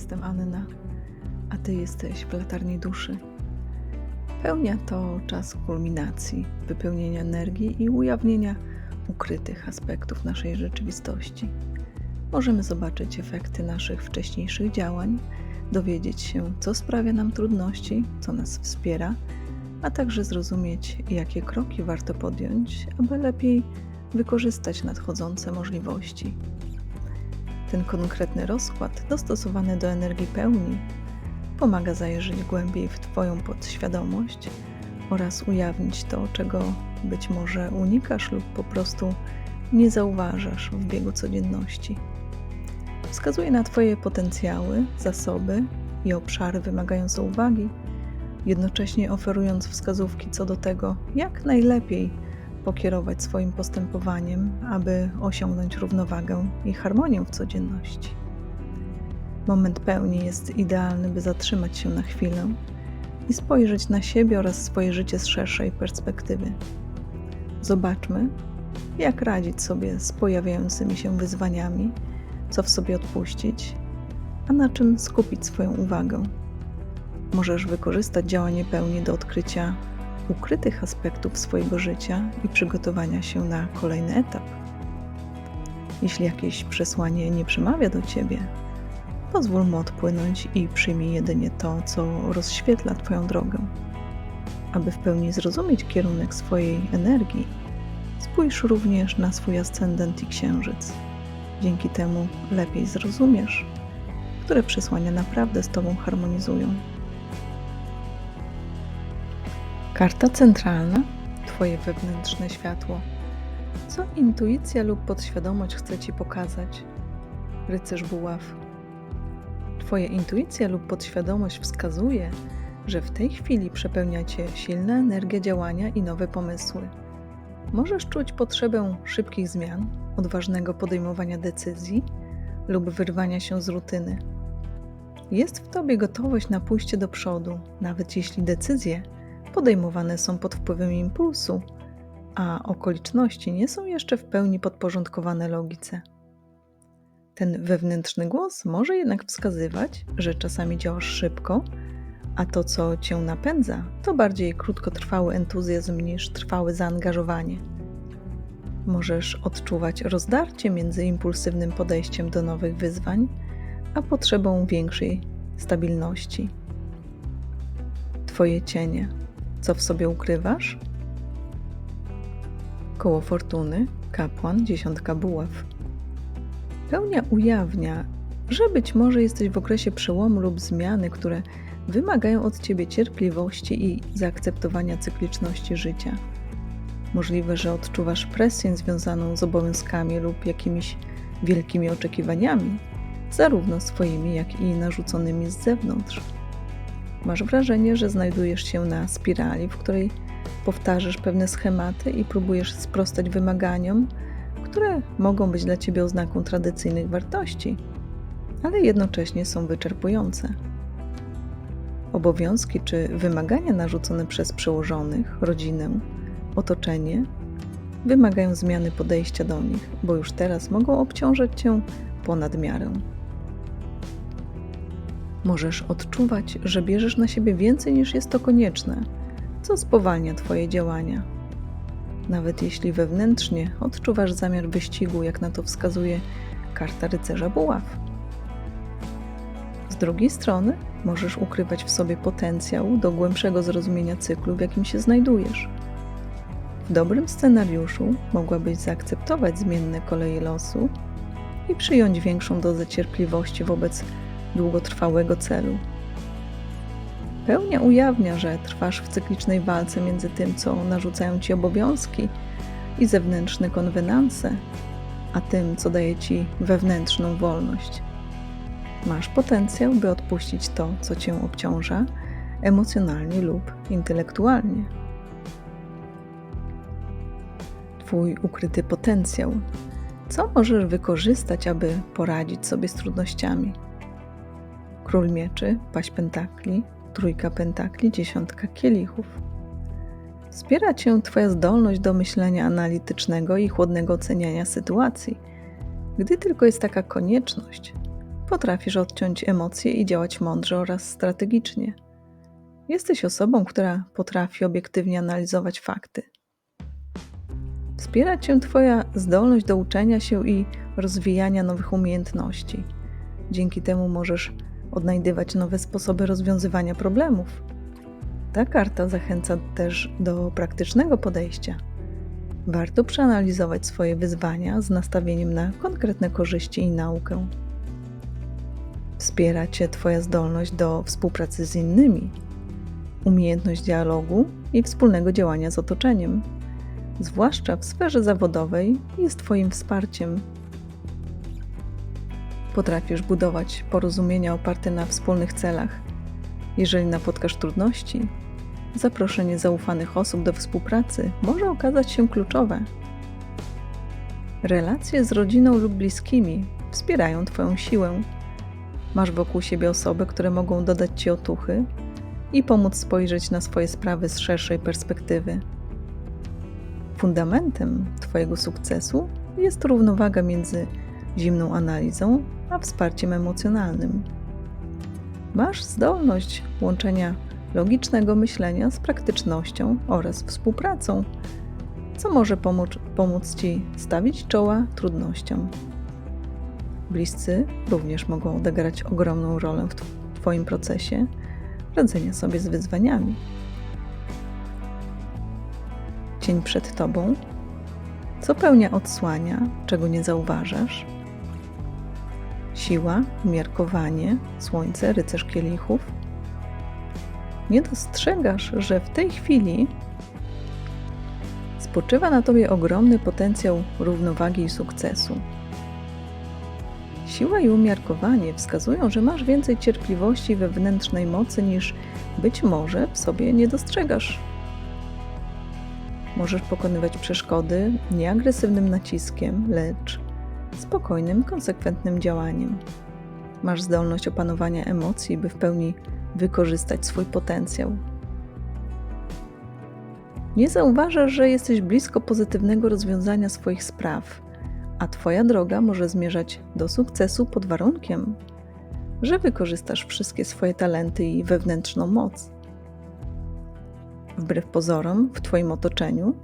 Jestem Anna, a Ty jesteś w latarni duszy. Pełnia to czas kulminacji, wypełnienia energii i ujawnienia ukrytych aspektów naszej rzeczywistości. Możemy zobaczyć efekty naszych wcześniejszych działań, dowiedzieć się, co sprawia nam trudności, co nas wspiera, a także zrozumieć, jakie kroki warto podjąć, aby lepiej wykorzystać nadchodzące możliwości. Ten konkretny rozkład, dostosowany do energii pełni, pomaga zajrzeć głębiej w Twoją podświadomość oraz ujawnić to, czego być może unikasz lub po prostu nie zauważasz w biegu codzienności. Wskazuje na Twoje potencjały, zasoby i obszary wymagające uwagi, jednocześnie oferując wskazówki co do tego, jak najlepiej pokierować swoim postępowaniem, aby osiągnąć równowagę i harmonię w codzienności. Moment pełni jest idealny, by zatrzymać się na chwilę i spojrzeć na siebie oraz swoje życie z szerszej perspektywy. Zobaczmy, jak radzić sobie z pojawiającymi się wyzwaniami, co w sobie odpuścić, a na czym skupić swoją uwagę. Możesz wykorzystać działanie pełni do odkrycia ukrytych aspektów swojego życia i przygotowania się na kolejny etap. Jeśli jakieś przesłanie nie przemawia do ciebie, pozwól mu odpłynąć i przyjmij jedynie to, co rozświetla Twoją drogę. Aby w pełni zrozumieć kierunek swojej energii, spójrz również na swój ascendent i księżyc. Dzięki temu lepiej zrozumiesz, które przesłania naprawdę z Tobą harmonizują. Karta centralna Twoje wewnętrzne światło. Co intuicja lub podświadomość chce Ci pokazać? Rycerz buław. Twoja intuicja lub podświadomość wskazuje, że w tej chwili przepełnia Cię silna energia działania i nowe pomysły. Możesz czuć potrzebę szybkich zmian, odważnego podejmowania decyzji lub wyrwania się z rutyny. Jest w Tobie gotowość na pójście do przodu, nawet jeśli decyzje podejmowane są pod wpływem impulsu, a okoliczności nie są jeszcze w pełni podporządkowane logice. Ten wewnętrzny głos może jednak wskazywać, że czasami działasz szybko, a to, co cię napędza, to bardziej krótkotrwały entuzjazm niż trwałe zaangażowanie. Możesz odczuwać rozdarcie między impulsywnym podejściem do nowych wyzwań, a potrzebą większej stabilności. Twoje cienie co w sobie ukrywasz? Koło fortuny, kapłan, dziesiątka buław. Pełnia ujawnia, że być może jesteś w okresie przełomu lub zmiany, które wymagają od ciebie cierpliwości i zaakceptowania cykliczności życia. Możliwe, że odczuwasz presję związaną z obowiązkami lub jakimiś wielkimi oczekiwaniami, zarówno swoimi, jak i narzuconymi z zewnątrz. Masz wrażenie, że znajdujesz się na spirali, w której powtarzasz pewne schematy i próbujesz sprostać wymaganiom, które mogą być dla ciebie oznaką tradycyjnych wartości, ale jednocześnie są wyczerpujące. Obowiązki czy wymagania narzucone przez przełożonych, rodzinę, otoczenie wymagają zmiany podejścia do nich, bo już teraz mogą obciążać cię ponad miarę. Możesz odczuwać, że bierzesz na siebie więcej niż jest to konieczne, co spowalnia Twoje działania. Nawet jeśli wewnętrznie odczuwasz zamiar wyścigu, jak na to wskazuje karta rycerza buław. Z drugiej strony możesz ukrywać w sobie potencjał do głębszego zrozumienia cyklu, w jakim się znajdujesz. W dobrym scenariuszu mogłabyś zaakceptować zmienne koleje losu i przyjąć większą dozę cierpliwości wobec długotrwałego celu. Pełnia ujawnia, że trwasz w cyklicznej walce między tym, co narzucają ci obowiązki i zewnętrzne konwenanse, a tym, co daje ci wewnętrzną wolność. Masz potencjał, by odpuścić to, co cię obciąża emocjonalnie lub intelektualnie. Twój ukryty potencjał. Co możesz wykorzystać, aby poradzić sobie z trudnościami? Król mieczy, paść pentakli, trójka pentakli, dziesiątka kielichów. Wspiera cię Twoja zdolność do myślenia analitycznego i chłodnego oceniania sytuacji. Gdy tylko jest taka konieczność, Potrafisz odciąć emocje i działać mądrze oraz strategicznie. Jesteś osobą, która potrafi obiektywnie analizować fakty. Wspiera Cię Twoja zdolność do uczenia się i rozwijania nowych umiejętności. Dzięki temu możesz odnajdywać nowe sposoby rozwiązywania problemów. Ta karta zachęca też do praktycznego podejścia. Warto przeanalizować swoje wyzwania z nastawieniem na konkretne korzyści i naukę. Wspiera Cię Twoja zdolność do współpracy z innymi, umiejętność dialogu i wspólnego działania z otoczeniem, zwłaszcza w sferze zawodowej, jest Twoim wsparciem. Potrafisz budować porozumienia oparte na wspólnych celach. Jeżeli napotkasz trudności, zaproszenie zaufanych osób do współpracy może okazać się kluczowe. Relacje z rodziną lub bliskimi wspierają Twoją siłę. Masz wokół siebie osoby, które mogą dodać Ci otuchy i pomóc spojrzeć na swoje sprawy z szerszej perspektywy. Fundamentem Twojego sukcesu jest równowaga między zimną analizą a wsparciem emocjonalnym. Masz zdolność łączenia logicznego myślenia z praktycznością oraz współpracą, co może pomóc, pomóc Ci stawić czoła trudnościom. Bliscy również mogą odegrać ogromną rolę w Twoim procesie radzenia sobie z wyzwaniami. Cień przed Tobą, co pełnia odsłania, czego nie zauważasz. Siła, umiarkowanie, słońce, rycerz kielichów. Nie dostrzegasz, że w tej chwili spoczywa na Tobie ogromny potencjał równowagi i sukcesu. Siła i umiarkowanie wskazują, że masz więcej cierpliwości wewnętrznej mocy niż być może w sobie nie dostrzegasz. Możesz pokonywać przeszkody nie agresywnym naciskiem, lecz spokojnym, konsekwentnym działaniem. Masz zdolność opanowania emocji, by w pełni wykorzystać swój potencjał. Nie zauważasz, że jesteś blisko pozytywnego rozwiązania swoich spraw a Twoja droga może zmierzać do sukcesu pod warunkiem, że wykorzystasz wszystkie swoje talenty i wewnętrzną moc. Wbrew pozorom, w Twoim otoczeniu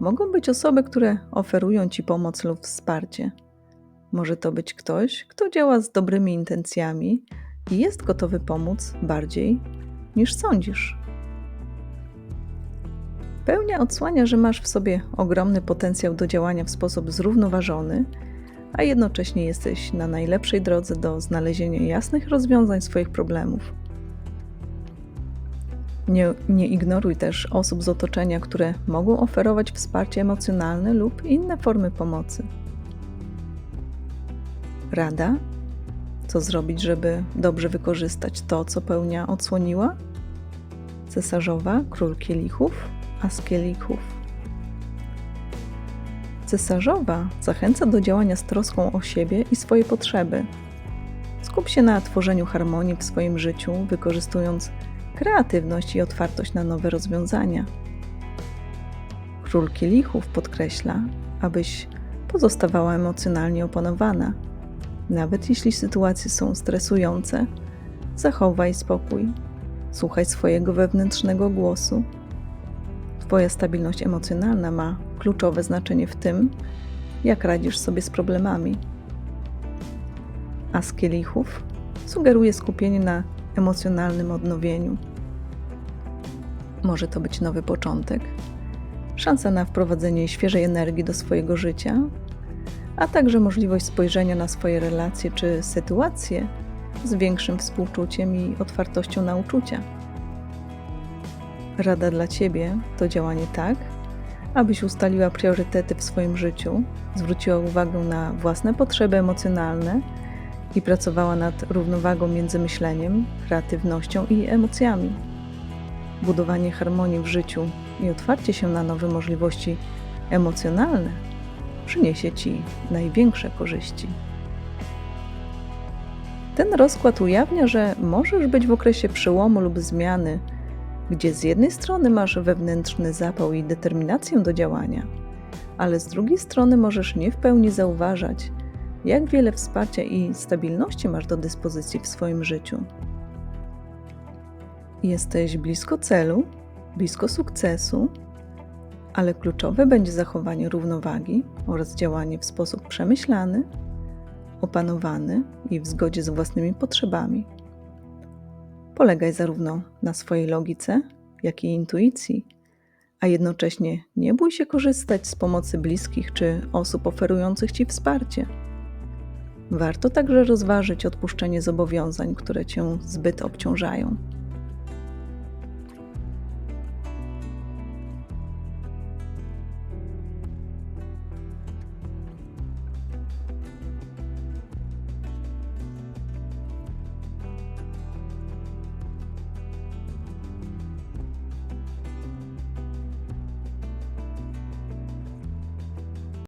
mogą być osoby, które oferują Ci pomoc lub wsparcie. Może to być ktoś, kto działa z dobrymi intencjami i jest gotowy pomóc bardziej niż sądzisz. Pełnia odsłania, że masz w sobie ogromny potencjał do działania w sposób zrównoważony, a jednocześnie jesteś na najlepszej drodze do znalezienia jasnych rozwiązań swoich problemów. Nie, nie, ignoruj też osób z otoczenia, które mogą oferować wsparcie emocjonalne lub inne formy pomocy. Rada? Co zrobić, żeby dobrze wykorzystać to, co pełnia odsłoniła? Cesarzowa, król kielichów, Askielików. Cesarzowa zachęca do działania z troską o siebie i swoje potrzeby. Skup się na tworzeniu harmonii w swoim życiu, wykorzystując kreatywność i otwartość na nowe rozwiązania. Król Kielichów podkreśla, abyś pozostawała emocjonalnie opanowana. Nawet jeśli sytuacje są stresujące, zachowaj spokój, słuchaj swojego wewnętrznego głosu. Twoja stabilność emocjonalna ma kluczowe znaczenie w tym, jak radzisz sobie z problemami. A z kielichów? Sugeruje skupienie na emocjonalnym odnowieniu. Może to być nowy początek, szansa na wprowadzenie świeżej energii do swojego życia, a także możliwość spojrzenia na swoje relacje czy sytuacje z większym współczuciem i otwartością na uczucia. Rada dla Ciebie to działanie tak, abyś ustaliła priorytety w swoim życiu, zwróciła uwagę na własne potrzeby emocjonalne i pracowała nad równowagą między myśleniem, kreatywnością i emocjami. Budowanie harmonii w życiu i otwarcie się na nowe możliwości emocjonalne przyniesie Ci największe korzyści. Ten rozkład ujawnia, że możesz być w okresie przełomu lub zmiany gdzie z jednej strony masz wewnętrzny zapał i determinację do działania, ale z drugiej strony możesz nie w pełni zauważać, jak wiele wsparcia i stabilności masz do dyspozycji w swoim życiu. Jesteś blisko celu, blisko sukcesu, ale kluczowe będzie zachowanie równowagi oraz działanie w sposób przemyślany, opanowany i w zgodzie z własnymi potrzebami. Polegaj zarówno na swojej logice, jak i intuicji, a jednocześnie nie bój się korzystać z pomocy bliskich czy osób oferujących ci wsparcie. Warto także rozważyć odpuszczenie zobowiązań, które cię zbyt obciążają.